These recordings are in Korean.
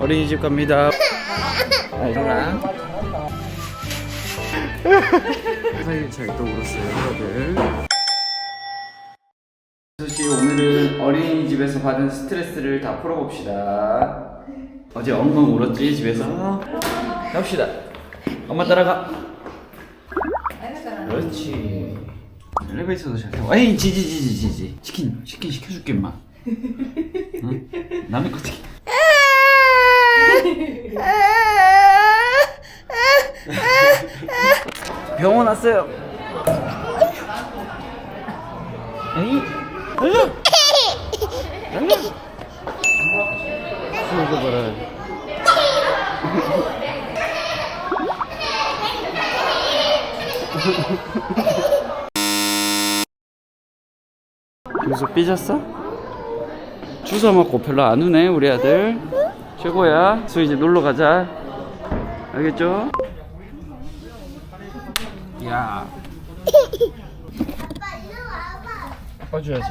어린이집 갑니다. 아, 일어나. 살차게 또 울었어요, 여러분. 씨 오늘은 어린이집에서 받은 스트레스를 다 풀어봅시다. 어제 엉엉 울었지 집에서. 갑시다. 엄마 따라가. 그렇지. 엘리베이터도 잘 타고. 에이 지지지지지지. 치킨 치킨 시켜줄게 임마. 응? 남의 거 치킨. 병원 왔어요. 에이. 얼른. 이거 삐졌어? 주워 먹고 별로 안 우네 우리 아들 최고야. 수 이제 놀러 가자. 알겠죠? 야. 꺼줘야지.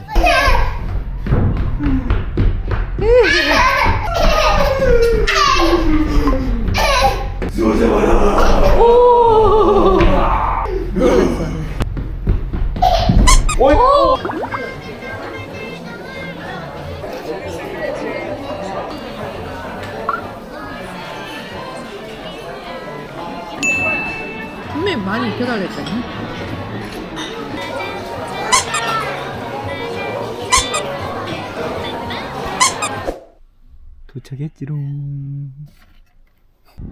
분명 많이 입혀달랬잖아. 도착했지롱.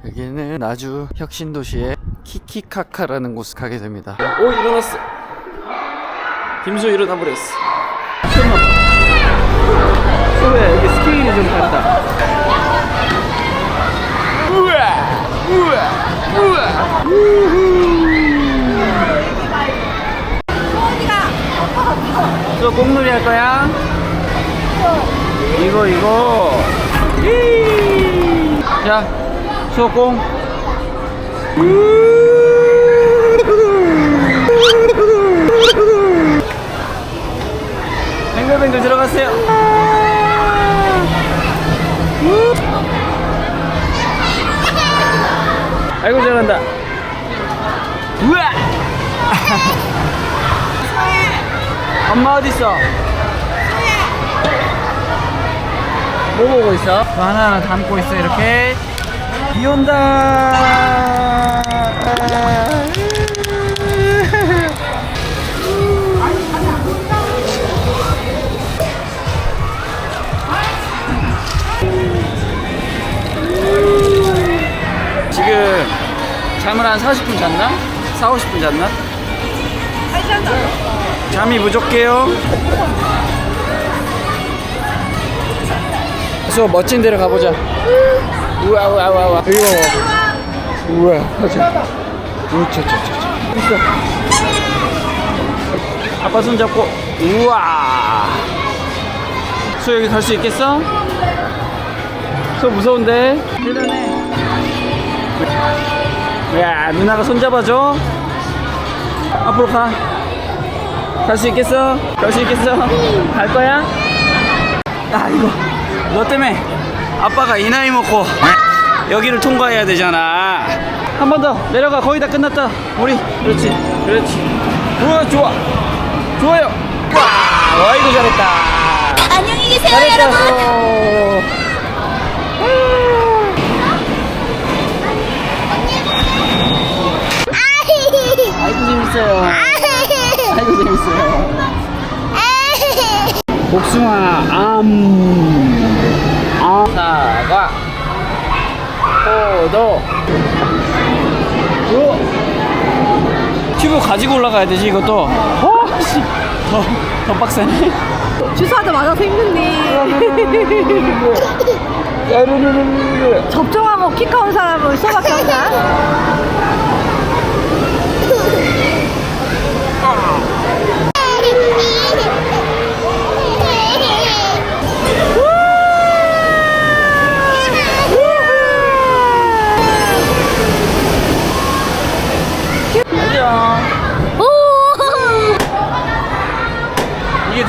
여기는 나주 혁신도시의 키키카카라는 곳을 가게 됩니다. 오 일어났어. 김수 일어나 버렸어. 소야 여기 스케일이 좀 다르다. 우와 우와 우와 저 공놀이 할 거야? 이거 이거. 이. 자 수호공. 뱅글뱅글 들어갔어요. 아이고 잘한다. 우와 엄마 어딨어? 뭐 보고 있어? 저 하나하나 담고 있어 이렇게 비 온다 지금 잠을 한 40분 잤나? 4, 50분 잤나? 잠이 부족해요 그래서 멋진 데로 가보자. 우와 우와 우와 우와. 여기 봐봐. 우와 가자. 우차차차차. 아빠 손 잡고. 우와. 수 여기 갈 수 있겠어? 수 무서운데? 대단해. 야 누나가 손 잡아줘. 앞으로 가. 갈 수 있겠어? 갈 수 있겠어? 갈 거야? 아 이거. 너 때문에 아빠가 이 나이 먹고 여기를 통과해야 되잖아. 한 번 더 내려가. 거의 다 끝났다. 우리. 그렇지. 그렇지. 우와 좋아. 좋아요. 와 어이구 잘했다. 안녕히 계세요, 잘했다. 여러분. 복숭아 암 아, 사과 포도 오. 튜브 가지고 올라가야 되지 이것도 어, 씨. 더, 더 빡세네 주사도 맞아서 힘든데 접종하고 키 커온 사람은 수밖에 없나?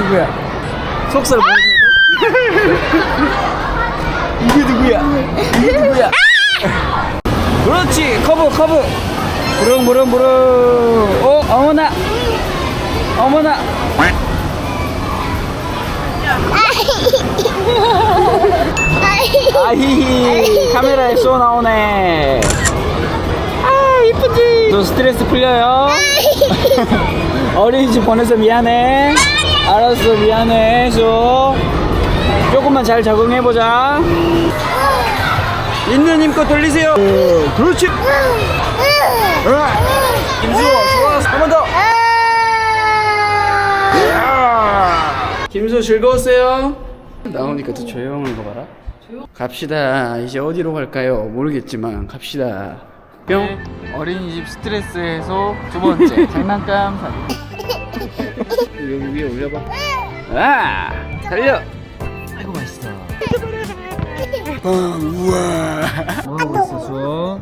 누구야? 속살 뭐야? 이게 누구야? 이게 누구야? 그렇지 커브 커브. 부릉 부릉 부릉. 어 어머나. 어머나. 아히히 카메라에 쏘 나오네. 아 이쁘지? 너 스트레스 풀려요? 어린이집 보내서 미안해. 알았어 미안해 쏘 조금만 잘 적응해보자. 있는 힘껏 돌리세요. 어, 그렇지. 김수호 좋았어 한번 더. 김수 즐거웠어요? 나오니까 더 조용한 거 봐라. 갑시다. 이제 어디로 갈까요? 모르겠지만 갑시다. 뿅. 어린이집 스트레스 해소 두 번째. 장난감 사기 여기 위에 올려봐. 아 달려. 아이고 맛있어. 어, 우와. 뭐 하고 있어 수호